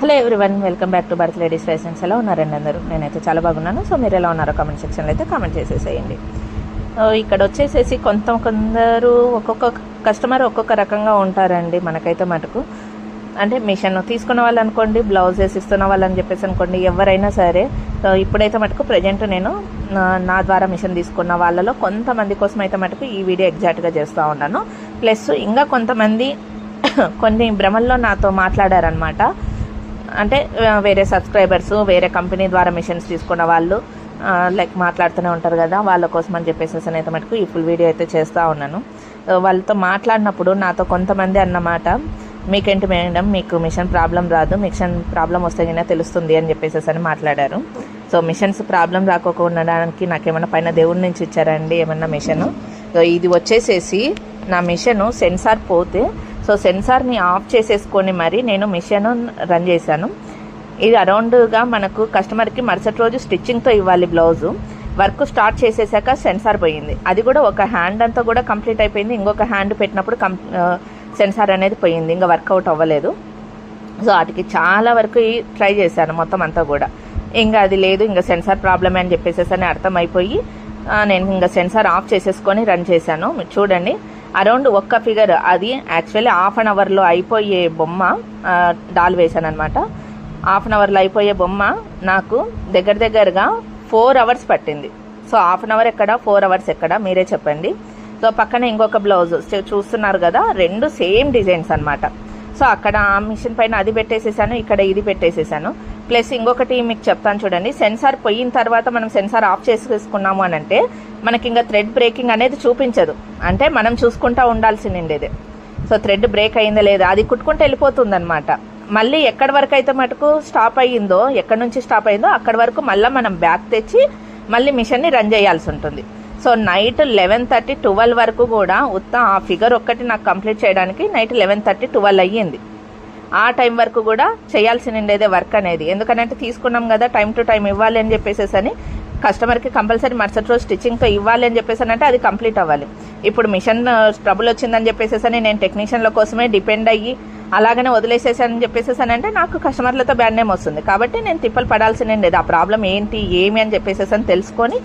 Hello everyone welcome back to Bharat ladies fashions ఎలా ఉన్నారండి అందరూ. నేనైతే చాలా బాగున్నాను. సో మీరు ఎలా ఉన్నారో కామెంట్ సెక్షన్లో అయితే కామెంట్ చేసేసేయండి. ఇక్కడ వచ్చేసేసి కొంత కొందరు ఒక్కొక్క కస్టమర్ ఒక్కొక్క రకంగా ఉంటారండి మనకైతే మటుకు. అంటే మిషన్ తీసుకున్న వాళ్ళు అనుకోండి బ్లౌజెస్ ఇస్తున్న వాళ్ళని చెప్పేసి అనుకోండి ఎవరైనా సరే. ఇప్పుడైతే మటుకు ప్రజెంట్ నేను నా ద్వారా మిషన్ తీసుకున్న వాళ్ళలో కొంతమంది కోసం అయితే మటుకు ఈ వీడియో ఎగ్జాక్ట్గా చేస్తూ ఉన్నాను. ప్లస్ ఇంకా కొంతమంది కొన్ని భ్రమల్లో నాతో మాట్లాడారనమాట అంటే వేరే సబ్స్క్రైబర్స్ వేరే కంపెనీ ద్వారా మిషన్స్ తీసుకున్న వాళ్ళు లైక్ మాట్లాడుతూనే ఉంటారు కదా వాళ్ళ కోసం అని చెప్పేసి అయితే మటుకు ఈ ఫుల్ వీడియో అయితే చేస్తూ ఉన్నాను. వాళ్ళతో మాట్లాడినప్పుడు నాతో కొంతమంది అన్నమాట మీకేంటి మేడం మీకు మిషన్ ప్రాబ్లం రాదు మిషన్ ప్రాబ్లం వస్తే కింద తెలుస్తుంది అని చెప్పేసి అని మాట్లాడారు. సో మిషన్స్ ప్రాబ్లం రాకోకుండా ఉండడానికి నాకేమైనా పైన దేవుడి నుంచి ఇచ్చారండి ఏమన్నా మిషన్? ఇది వచ్చేసేసి నా మిషన్ సెన్సార్ పోతే సో సెన్సార్ని ఆఫ్ చేసేసుకొని మరి నేను మిషన్ రన్ చేశాను. ఇది అరౌండ్గా మనకు కస్టమర్కి మరుసటి రోజు స్టిచ్చింగ్తో ఇవ్వాలి బ్లౌజు. వర్క్ స్టార్ట్ చేసేసాక సెన్సార్ పోయింది. అది కూడా ఒక హ్యాండ్ అంతా కూడా కంప్లీట్ అయిపోయింది. ఇంకొక హ్యాండ్ పెట్టినప్పుడు కం సెన్సార్ అనేది పోయింది. ఇంకా వర్కౌట్ అవ్వలేదు. సో వాటికి చాలా వరకు ట్రై చేశాను మొత్తం అంతా కూడా. ఇంకా అది లేదు ఇంకా సెన్సార్ ప్రాబ్లమే అని చెప్పేసేసి అని అర్థమైపోయి నేను ఇంకా సెన్సార్ ఆఫ్ చేసేసుకొని రన్ చేశాను. మీరు చూడండి అరౌండ్ ఒక్క ఫిగర్ అది యాక్చువల్లీ హాఫ్ అన్ అవర్లో అయిపోయే బొమ్మ డాల్ వేశాను అనమాట హాఫ్ అన్ అవర్లో అయిపోయే బొమ్మ నాకు దగ్గర దగ్గరగా ఫోర్ అవర్స్ పట్టింది. సో హాఫ్ అన్ అవర్ ఎక్కడ ఫోర్ అవర్స్ ఎక్కడ మీరే చెప్పండి. సో పక్కన ఇంకొక బ్లౌజ్ చూస్తున్నారు కదా రెండు సేమ్ డిజైన్స్ అనమాట సో అక్కడ ఆ మిషన్ పైన అది పెట్టేసేసాను ఇక్కడ ఇది పెట్టేసేసాను. ప్లస్ ఇంకొకటి మీకు చెప్తాను చూడండి. సెన్సార్ పోయిన తర్వాత మనం సెన్సార్ ఆఫ్ చేసుకున్నాము అని అంటే మనకి ఇంకా థ్రెడ్ బ్రేకింగ్ అనేది చూపించదు. అంటే మనం చూసుకుంటా ఉండాల్సింది ఇది సో థ్రెడ్ బ్రేక్ అయిందా లేదా? అది కుట్టుకుంటే వెళ్ళిపోతుంది అనమాట మళ్ళీ ఎక్కడి వరకు అయితే మటుకు స్టాప్ అయ్యిందో ఎక్కడి నుంచి స్టాప్ అయిందో అక్కడి వరకు మళ్ళీ మనం బ్యాక్ తెచ్చి మళ్ళీ మిషన్ని రన్ చేయాల్సి ఉంటుంది. So night eleven thirty twelve వరకు కూడా ఉత్త ఆ ఫిగర్ ఒక్కటి నాకు కంప్లీట్ చేయడానికి నైట్ లెవెన్ థర్టీ ట్వెల్వ్ అయ్యింది. ఆ టైం వరకు కూడా చేయాల్సి ఉండేదే వర్క్ అనేది. ఎందుకంటే తీసుకున్నాం కదా టైం టు టైం ఇవ్వాలి అని చెప్పేసేసని కస్టమర్కి కంపల్సరీ మరుసటి రోజు స్టిచ్చింగ్తో ఇవ్వాలి అని చెప్పేసి అంటే అది కంప్లీట్ అవ్వాలి. ఇప్పుడు మిషన్ ట్రబుల్ వచ్చిందని చెప్పేసేసని నేను టెక్నీషియన్ల కోసమే డిపెండ్ అయ్యి అలాగనే వదిలేసేసానని అని అని అంటే నాకు కస్టమర్లతో బ్యాడ్ నేమ్ వస్తుంది. కాబట్టి నేను తిప్పలు పడాల్సి ఉండేది ఆ ప్రాబ్లం ఏంటి ఏమి అని చెప్పేసి తెలుసుకొని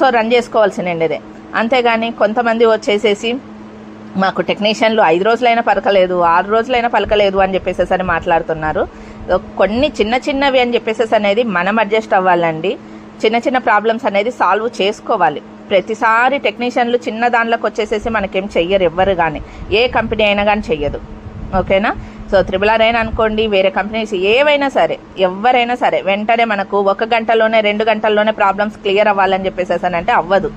సో రన్ చేసుకోవాల్సి ఉండేదే అంతేగాని కొంతమంది వచ్చేసేసి మాకు టెక్నీషియన్లు ఐదు రోజులైనా పలకలేదు ఆరు రోజులైనా పలకలేదు అని చెప్పేసి అని మాట్లాడుతున్నారు. కొన్ని చిన్న చిన్నవి అని చెప్పేసేసి అనేది మనం అడ్జస్ట్ అవ్వాలండి. చిన్న చిన్న ప్రాబ్లమ్స్ అనేది సాల్వ్ చేసుకోవాలి. ప్రతిసారి టెక్నీషియన్లు చిన్న దాంట్లోకి వచ్చేసేసి మనకేం చెయ్యరు ఎవ్వరు కానీ ఏ కంపెనీ అయినా కానీ చెయ్యదు. ఓకేనా? సో త్రిబుల్ ఆర్ అయినా అనుకోండి వేరే కంపెనీస్ ఏవైనా సరే ఎవరైనా సరే వెంటనే మనకు ఒక గంటలోనే రెండు గంటల్లోనే ప్రాబ్లమ్స్ క్లియర్ అవ్వాలని చెప్పేసి అంటే అవ్వదు.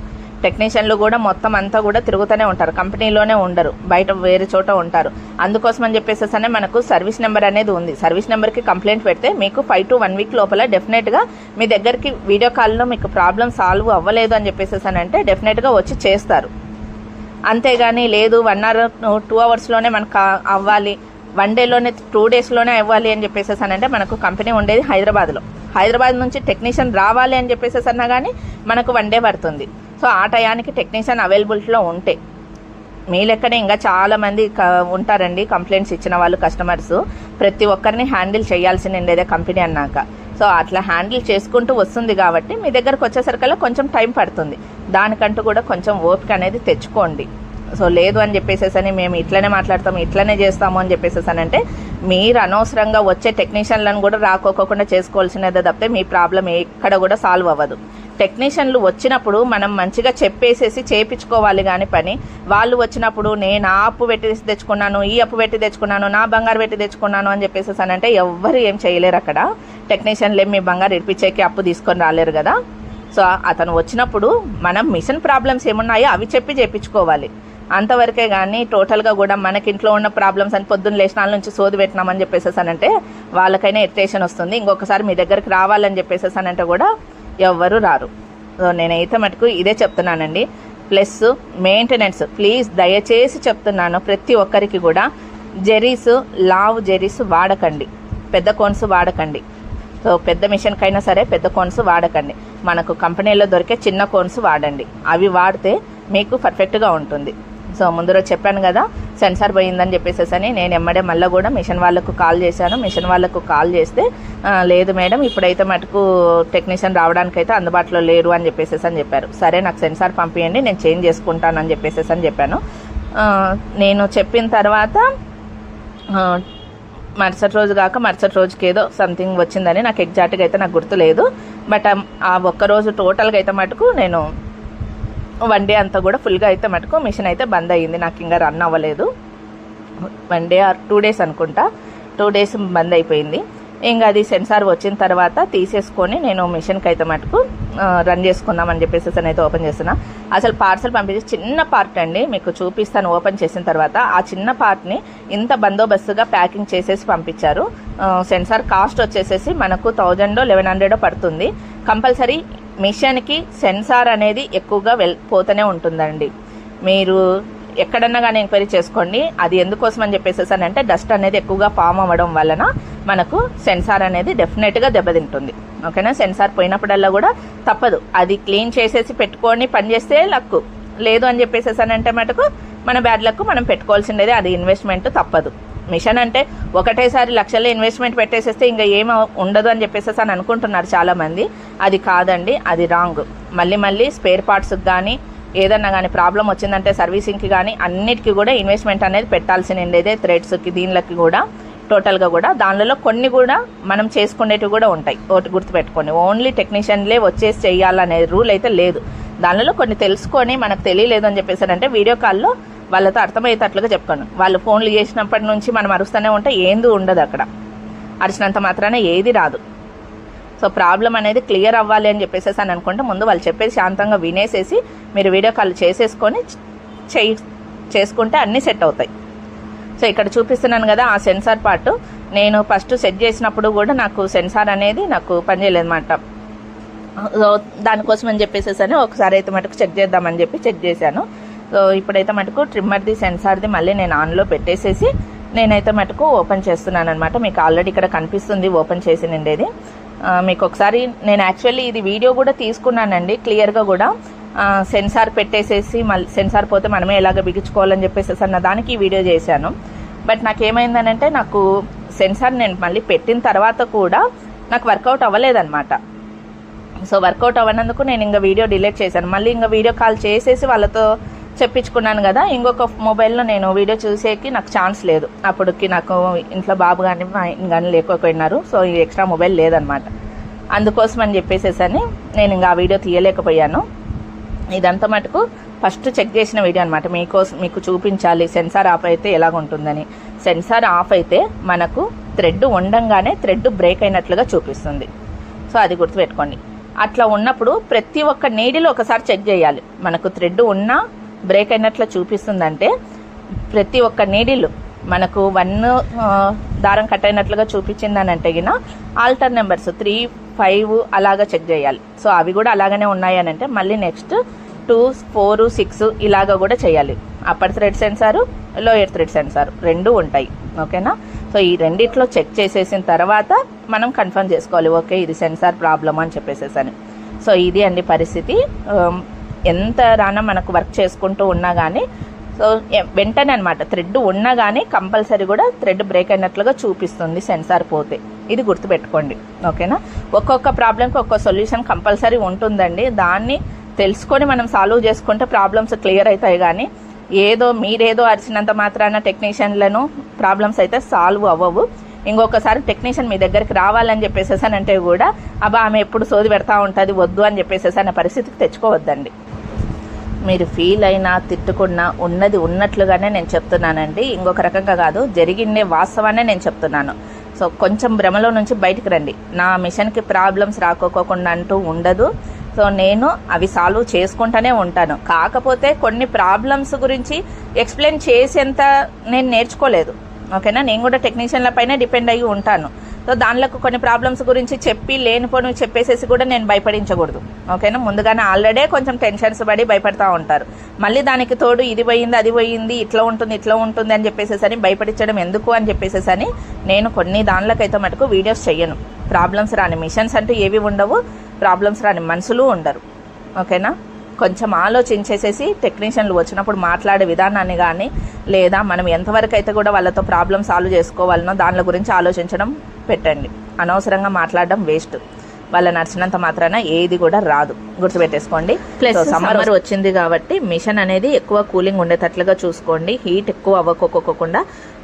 టెక్నీషియన్లు కూడా మొత్తం అంతా కూడా తిరుగుతూనే ఉంటారు. కంపెనీలోనే ఉండరు. బయట వేరే చోట ఉంటారు. అందుకోసం అని చెప్పేసేసనే మనకు సర్వీస్ నెంబర్ అనేది ఉంది. సర్వీస్ నెంబర్కి కంప్లైంట్ పెడితే మీకు ఫైవ్ టు వన్ వీక్ లోపల డెఫినెట్గా మీ దగ్గరికి వీడియో కాల్లో మీకు ప్రాబ్లం సాల్వ్ అవ్వలేదు అని చెప్పేసేసానంటే అని అంటే డెఫినెట్గా వచ్చి చేస్తారు. అంతేగాని లేదు వన్ అవర్ టూ అవర్స్లోనే మనకు అవ్వాలి. వన్ డేలోనే టూ డేస్లోనే అవ్వాలి అని చెప్పేసేసి అని అంటే మనకు కంపెనీ ఉండేది హైదరాబాద్లో. హైదరాబాద్ నుంచి టెక్నీషియన్ రావాలి అని చెప్పేసేసి అన్నా కానీ మనకు వన్ డే పడుతుంది. సో ఆ టయానికి టెక్నీషియన్ అవైలబిలిటీలో ఉంటే. మీ లెక్కనే ఇంకా చాలామంది క- ఉంటారండి కంప్లైంట్స్ ఇచ్చిన వాళ్ళు కస్టమర్స్ ప్రతి ఒక్కరిని హ్యాండిల్ చేయాల్సి ఉండేదే కంపెనీ అన్నాక. సో అట్లా హ్యాండిల్ చేసుకుంటూ వస్తుంది కాబట్టి మీ దగ్గరకు వచ్చేసరికల్లా కొంచెం టైం పడుతుంది. దానికంటూ కూడా కొంచెం ఓపిక అనేది తెచ్చుకోండి. సో లేదు అని చెప్పేసేసని మేము ఇట్లనే మాట్లాడతాము ఇట్లనే చేస్తాము అని చెప్పేసేసానంటే అంటే మీరు అనవసరంగా వచ్చే టెక్నీషియన్లను కూడా రాకోకుండా చేసుకోవాల్సినదే తప్పితే మీ ప్రాబ్లం ఎక్కడ కూడా సాల్వ్ అవ్వదు. టెక్నీషియన్లు వచ్చినప్పుడు మనం మంచిగా చెప్పేసేసి చేపించుకోవాలి కానీ పని. వాళ్ళు వచ్చినప్పుడు నేను ఆ అప్పు పెట్టి తెచ్చుకున్నాను ఈ అప్పు పెట్టి తెచ్చుకున్నాను నా బంగారు పెట్టి తెచ్చుకున్నాను అని చెప్పేసి అని అంటే ఎవ్వరు ఏం చేయలేరు అక్కడ. టెక్నీషియన్లు మీ బంగారు ఇడిపించేకి అప్పు తీసుకొని రాలేరు కదా. సో అతను వచ్చినప్పుడు మనం మిషన్ ప్రాబ్లమ్స్ ఏమున్నాయో అవి చెప్పి చేపించుకోవాలి అంతవరకే కానీ టోటల్గా కూడా మనకి ఇంట్లో ఉన్న ప్రాబ్లమ్స్ అని పొద్దున్న లేచినాల నుంచి సోది పెట్టినామని చెప్పేసేసానంటే అంటే వాళ్ళకైనా ఇరిటేషన్ వస్తుంది. ఇంకొకసారి మీ దగ్గరికి రావాలని చెప్పేసేసానంటే అంటే కూడా ఎవ్వరు రారు. సో నేనైతే మటుకు ఇదే చెప్తున్నానండి. ప్లస్ మెయింటెనెన్స్ ప్లీజ్ దయచేసి చెప్తున్నాను ప్రతి ఒక్కరికి కూడా. జెరీస్ లావ్ జెరీస్ వాడకండి. పెద్ద కోన్స్ వాడకండి. సో పెద్ద మిషన్కైనా సరే పెద్ద కోన్స్ వాడకండి. మనకు కంపెనీలో దొరికే చిన్న కోన్స్ వాడండి. అవి వాడితే మీకు పర్ఫెక్ట్గా ఉంటుంది. సో ముందు రోజు చెప్పాను కదా సెన్సార్ పోయిందని చెప్పేసేసని నేను ఎమ్మడే మళ్ళీ కూడా మిషన్ వాళ్ళకు కాల్ చేశాను. మిషన్ వాళ్ళకు కాల్ చేస్తే లేదు మేడం ఇప్పుడైతే మటుకు టెక్నీషియన్ రావడానికైతే అందుబాటులో లేరు అని చెప్పేసి అని చెప్పారు. సరే నాకు సెన్సార్ పంపించండి నేను చేంజ్ చేసుకుంటాను అని చెప్పేసేసి అని చెప్పాను. నేను చెప్పిన తర్వాత మరుసటి రోజు కాక మరుసటి రోజుకి ఏదో సంథింగ్ వచ్చిందని నాకు ఎగ్జాక్ట్గా అయితే నాకు గుర్తులేదు. బట్ ఆ- ఆ ఒక్క రోజు టోటల్గా అయితే మటుకు నేను వన్ డే అంతా కూడా ఫుల్గా అయితే మటుకు మిషన్ అయితే బంద్ అయ్యింది. నాకు ఇంకా రన్ అవ్వలేదు. One day or two days అనుకుంటా. టూ డేస్ బంద్ అయిపోయింది. ఇంకా అది సెన్సార్ వచ్చిన తర్వాత తీసేసుకొని నేను మిషన్కి అయితే మటుకు రన్ చేసుకుందామని చెప్పేసి అని అయితే ఓపెన్ చేస్తున్నా. అసలు పార్సల్ పంపించి చిన్న పార్ట్ అండి. మీకు చూపిస్తాను ఓపెన్ చేసిన తర్వాత. ఆ చిన్న పార్ట్ని ఇంత బందోబస్తుగా ప్యాకింగ్ చేసేసి పంపించారు. సెన్సార్ కాస్ట్ వచ్చేసేసి మనకు థౌజండో లెవెన్ హండ్రెడో పడుతుంది. కంపల్సరీ మిషన్కి సెన్సార్ అనేది ఎక్కువగా వెల్ పోతూనే ఉంటుందండి. మీరు ఎక్కడన్నా కానీ ఎంక్వైరీ చేసుకోండి. అది ఎందుకోసం అని చెప్పేసి అంటే డస్ట్ అనేది ఎక్కువగా ఫామ్ అవ్వడం వలన మనకు సెన్సార్ అనేది డెఫినెట్గా దెబ్బతింటుంది. ఓకేనా? సెన్సార్ పోయినప్పుడల్లా కూడా తప్పదు. అది క్లీన్ చేసేసి పెట్టుకొని పని చేస్తే లక్కు. లేదు అని చెప్పేసి అంటే మటుకు మన బ్యాడ్ లక్ మనం పెట్టుకోవాల్సిండేది. అది ఇన్వెస్ట్మెంట్ తప్పదు. మిషన్ అంటే ఒకటేసారి లక్షల ఇన్వెస్ట్మెంట్ పెట్టేసేస్తే ఇంకా ఏం ఉండదు అని చెప్పేసి అని అనుకుంటున్నారు చాలామంది. అది కాదండి అది రాంగ్. మళ్ళీ మళ్ళీ స్పేర్ పార్ట్స్కి కానీ ఏదన్నా కానీ ప్రాబ్లం వచ్చిందంటే సర్వీసింగ్కి కానీ అన్నిటికీ కూడా ఇన్వెస్ట్మెంట్ అనేది పెట్టాల్సిన ఉండేదే థ్రెడ్స్కి దీనిలకి కూడా టోటల్గా కూడా. దానిలో కొన్ని కూడా మనం చేసుకునేటివి కూడా ఉంటాయి ఒకటి గుర్తుపెట్టుకోండి. ఓన్లీ టెక్నీషియన్లే వచ్చేసి చేయాలనే రూల్ అయితే లేదు. దానిలో కొన్ని తెలుసుకొని మనకు తెలియలేదు అని చెప్పేసి అంటే వీడియో కాల్లో వాళ్ళతో అర్థమయ్యేటట్లుగా చెప్పాను వాళ్ళు ఫోన్లు చేసినప్పటి నుంచి మనం అరుస్తూనే ఉంటే ఏంది ఉండదు అక్కడ. అరిచినంత మాత్రాన ఏది రాదు. సో ప్రాబ్లం అనేది క్లియర్ అవ్వాలి అని చెప్పేసేసి అని అనుకుంటే ముందు వాళ్ళు చెప్పేది శాంతంగా వినేసేసి మీరు వీడియో కాల్ చేసేసుకొని చేయి చేసుకుంటే అన్నీ సెట్ అవుతాయి. సో ఇక్కడ చూపిస్తున్నాను కదా ఆ సెన్సార్ పార్ట్. నేను ఫస్ట్ సెట్ చేసినప్పుడు కూడా నాకు సెన్సార్ అనేది నాకు పనిచేయలేదు అనమాట సో దానికోసం అని చెప్పేసి అని ఒకసారి అయితే మటుకు చెక్ చేద్దామని చెప్పి చెక్ చేశాను. సో ఇప్పుడైతే మటుకు ట్రిమ్మర్ది సెన్సార్ది మళ్ళీ నేను ఆన్లో పెట్టేసేసి నేనైతే మటుకు ఓపెన్ చేస్తున్నాను అనమాట మీకు ఆల్రెడీ ఇక్కడ కనిపిస్తుంది ఓపెన్ చేసి నిండేది మీకు ఒకసారి నేను యాక్చువల్లీ ఇది వీడియో కూడా తీసుకున్నానండి క్లియర్గా కూడా. సెన్సార్ పెట్టేసేసి మళ్ళీ సెన్సార్ పోతే మనమే ఎలాగ బిగించుకోవాలని చెప్పేసి అన్న దానికి ఈ వీడియో చేశాను. బట్ నాకు ఏమైందనంటే నాకు సెన్సార్ నేను మళ్ళీ పెట్టిన తర్వాత కూడా నాకు వర్కౌట్ అవ్వలేదన్నమాట. సో వర్కౌట్ అవ్వనందుకు నేను ఇంకా వీడియో డిలీట్ చేశాను. మళ్ళీ ఇంకా వీడియో కాల్ చేసేసి వాళ్ళతో చెప్పించుకున్నాను కదా ఇంకొక మొబైల్లో నేను వీడియో చూసేకి నాకు ఛాన్స్ లేదు. అప్పటికి నాకు ఇంట్లో బాబు కానీ మా ఆయన కానీ లేకపోయినారు సో ఈ ఎక్స్ట్రా మొబైల్ లేదనమాట అందుకోసం అని చెప్పేసేసని నేను ఇంకా ఆ వీడియో తీయలేకపోయాను. ఇదంతా మటుకు ఫస్ట్ చెక్ చేసిన వీడియో అనమాట మీకోసం మీకు చూపించాలి సెన్సార్ ఆఫ్ అయితే ఎలాగుంటుందని. సెన్సార్ ఆఫ్ అయితే మనకు థ్రెడ్ ఉండంగానే థ్రెడ్ బ్రేక్ అయినట్లుగా చూపిస్తుంది. సో అది గుర్తుపెట్టుకోండి. అట్లా ఉన్నప్పుడు ప్రతి ఒక్క నీడిలో ఒకసారి చెక్ చేయాలి. మనకు థ్రెడ్ ఉన్నా బ్రేక్ అయినట్లు చూపిస్తుందంటే ప్రతి ఒక్క నీడిలు మనకు వన్ దారం కట్ అయినట్లుగా చూపించిందని అంటే గిన ఆల్టర్ నెంబర్స్ త్రీ ఫైవ్ అలాగా చెక్ చేయాలి. సో అవి కూడా అలాగనే ఉన్నాయని అంటే మళ్ళీ నెక్స్ట్ టూ ఫోర్ సిక్స్ ఇలాగా కూడా చేయాలి. Upper thread sensor lower thread sensor రెండు ఉంటాయి. ఓకేనా? సో ఈ రెండిట్లో చెక్ చేసేసిన తర్వాత మనం కన్ఫర్మ్ చేసుకోవాలి. ఓకే ఇది సెన్సార్ ప్రాబ్లమ్ అని చెప్పేసేసాను. సో ఇది అండి పరిస్థితి. ఎంత రానా మనకు వర్క్ చేసుకుంటూ ఉన్నా కానీ సో వెంటనే అనమాట థ్రెడ్ ఉన్నా కానీ కంపల్సరీ కూడా థ్రెడ్ బ్రేక్ అయినట్లుగా చూపిస్తుంది సెన్సార్ పోతే. ఇది గుర్తుపెట్టుకోండి ఓకేనా? ఒక్కొక్క ప్రాబ్లంకి ఒక్కొక్క సొల్యూషన్ కంపల్సరీ ఉంటుందండి. దాన్ని తెలుసుకొని మనం సాల్వ్ చేసుకుంటే ప్రాబ్లమ్స్ క్లియర్ అవుతాయి కానీ ఏదో మీరేదో అరిచినంత మాత్రాన టెక్నీషియన్లను ప్రాబ్లమ్స్ అయితే సాల్వ్ అవ్వవు. ఇంకొకసారి టెక్నీషియన్ మీ దగ్గరికి రావాలని చెప్పేసేసానంటే కూడా అబ్బా ఆమె ఎప్పుడు సోది పెడతా ఉంటుంది వద్దు అని చెప్పేసేసి అనే పరిస్థితికి తెచ్చుకోవద్దండి. మీరు ఫీల్ అయినా తిట్టుకున్నా ఉన్నది ఉన్నట్లుగానే నేను చెప్తున్నానండి. ఇంకొక రకంగా కాదు జరిగిండే వాస్తవాన్నే నేను చెప్తున్నాను. సో కొంచెం భ్రమలో నుంచి బయటికి రండి. నా మిషన్కి ప్రాబ్లమ్స్ రాకోకుండా అంటూ ఉండదు. సో నేను అవి సాల్వ్ చేసుకుంటూనే ఉంటాను. కాకపోతే కొన్ని ప్రాబ్లమ్స్ గురించి ఎక్స్ప్లెయిన్ చేసేంత నేను నేర్చుకోలేదు. ఓకేనా? నేను కూడా టెక్నీషియన్ల పైన డిపెండ్ అయ్యి ఉంటాను. సో దానిలో కొన్ని ప్రాబ్లమ్స్ గురించి చెప్పి లేనిపోని చెప్పేసేసి కూడా నేను భయపడించకూడదు. ఓకేనా? ముందుగానే ఆల్రెడీ కొంచెం టెన్షన్స్ పడి భయపడతా ఉంటారు. మళ్ళీ దానికి తోడు ఇది పోయింది అది పోయింది ఇట్లా ఉంటుంది ఇట్లా ఉంటుంది అని చెప్పేసేసని భయపడించడం ఎందుకు అని చెప్పేసేసని నేను కొన్ని దానిలకైతే మటుకు వీడియోస్ చెయ్యను. ప్రాబ్లమ్స్ రాని మిషన్స్ అంటూ ఏవి ఉండవు ప్రాబ్లమ్స్ రాని మనుషులు ఉండరు. ఓకేనా? కొంచెం ఆలోచించేసేసి టెక్నీషియన్లు వచ్చినప్పుడు మాట్లాడే విధానాన్ని కానీ లేదా మనం ఎంతవరకు అయితే కూడా వాళ్ళతో ప్రాబ్లమ్ సాల్వ్ చేసుకోవాలనో దాని గురించి ఆలోచించడం పెట్టండి. అనవసరంగా మాట్లాడడం వేస్ట్. వాళ్ళ నడిచినంత మాత్రాన ఏది కూడా రాదు. గుర్తుపెట్టేసుకోండి. ప్లస్ సమ్మర్ వచ్చింది కాబట్టి మిషన్ అనేది ఎక్కువ కూలింగ్ ఉండేటట్లుగా చూసుకోండి. హీట్ ఎక్కువ అవ్వకోకోకుండా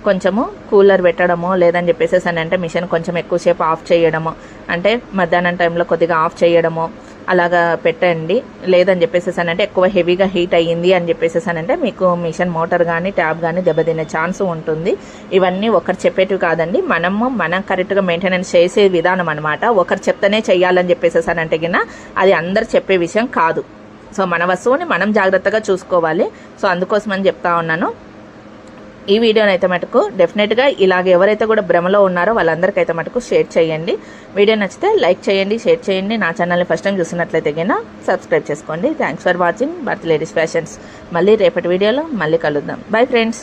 కొంచెము కూలర్ పెట్టడము లేదని చెప్పేసి అని అంటే మిషన్ కొంచెం ఎక్కువసేపు ఆఫ్ చేయడము అంటే మధ్యాహ్నం టైంలో కొద్దిగా ఆఫ్ చేయడము అలాగా పెట్టండి. లేదని చెప్పేసేసానంటే ఎక్కువ హెవీగా హీట్ అయ్యింది అని చెప్పేసేసానంటే అని అంటే మీకు మిషన్ మోటార్ కానీ ట్యాబ్ కానీ దెబ్బతినే ఛాన్స్ ఉంటుంది. ఇవన్నీ ఒకరు చెప్పేటివి కాదండి. మనము మనం కరెక్ట్గా మెయింటెనెన్స్ చేసే విధానం అనమాట ఒకరు చెప్తేనే చెయ్యాలని చెప్పేసేసానంటే అని గిన అది అందరు చెప్పే విషయం కాదు. సో మన వస్తువుని మనం జాగ్రత్తగా చూసుకోవాలి. సో అందుకోసమని చెప్తా ఉన్నాను. ఈ వీడియోని అయితే మటుకు డెఫినెట్గా ఇలాగ ఎవరైతే కూడా భ్రమలో ఉన్నారో వాళ్ళందరికైతే మటుకు షేర్ చేయండి. వీడియో నచ్చితే లైక్ చేయండి షేర్ చేయండి. నా ఛానల్ని ఫస్ట్ టైం చూసినట్లయితే కింద సబ్స్క్రైబ్ చేసుకోండి. Thanks for watching Bharat ladies fashions మళ్ళీ రేపటి వీడియోలో మళ్ళీ కలుద్దాం. Bye friends